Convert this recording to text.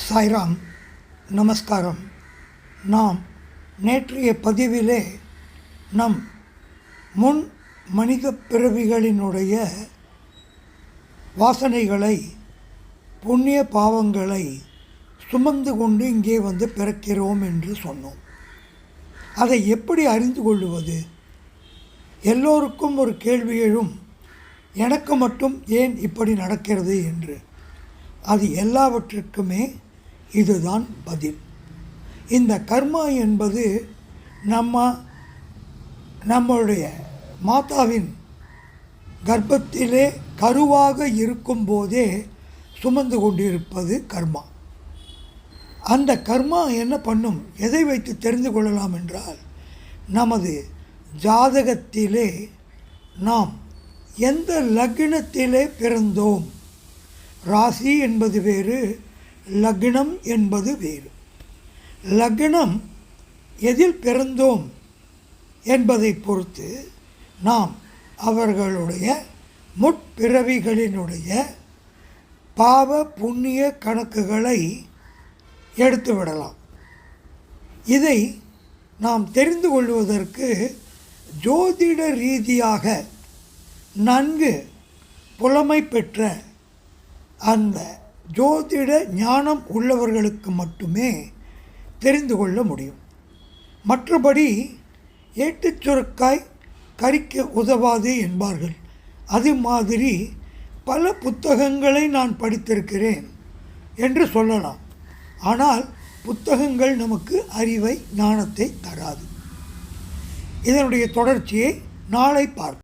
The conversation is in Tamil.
சாய்ராம் நமஸ்காரம். நாம் நேற்றைய பதிவிலே நம் முன் மனித பிறவிகளினுடைய வாசனைகளை புண்ணிய பாவங்களை சுமந்து கொண்டு இங்கே வந்து பிறக்கிறோம் என்று சொன்னோம். அதை எப்படி அறிந்து கொள்வது எல்லோருக்கும் ஒரு கேள்வி எழும் எனக்கு மட்டும் ஏன் இப்படி நடக்கிறது என்று. அது எல்லாவற்றிற்குமே இதுதான் பதில். இந்த கர்மா என்பது நம்ம நம்மளுடைய மாதாவின் கர்ப்பத்திலே கருவாக இருக்கும்போதே சுமந்து கொண்டிருப்பது கர்மா. அந்த கர்மா என்ன பண்ணும்? எதை வைத்து தெரிந்து கொள்ளலாம் என்றால் நமது ஜாதகத்திலே நாம் எந்த லக்னத்திலே பிறந்தோம்? ராசி என்பது வேறு லக்னம் என்பது வேறு. லக்னம் எதில் பிறந்தோம் என்பதை பொறுத்து நாம் அவர்களுடைய முற்பிறவிகளினுடைய பாவ புண்ணிய கணக்குகளை எடுத்துவிடலாம் இதை நாம் தெரிந்து கொள்வதற்கு ஜோதிட ரீதியாக நன்கு புலமை பெற்ற அந்த ஜோதிட ஞானம் உள்ளவர்களுக்கு மட்டுமே தெரிந்து கொள்ள முடியும். மற்றபடி ஏட்டுச் சுரக்காய் கறிக்க உதவாது என்பார்கள். அது மாதிரி பல புத்தகங்களை நான் படித்திருக்கிறேன் என்று சொல்லலாம். ஆனால் புத்தகங்கள் நமக்கு அறிவை ஞானத்தை தராது. இதனுடைய தொடர்ச்சியை நாளை பார்ப்போம்.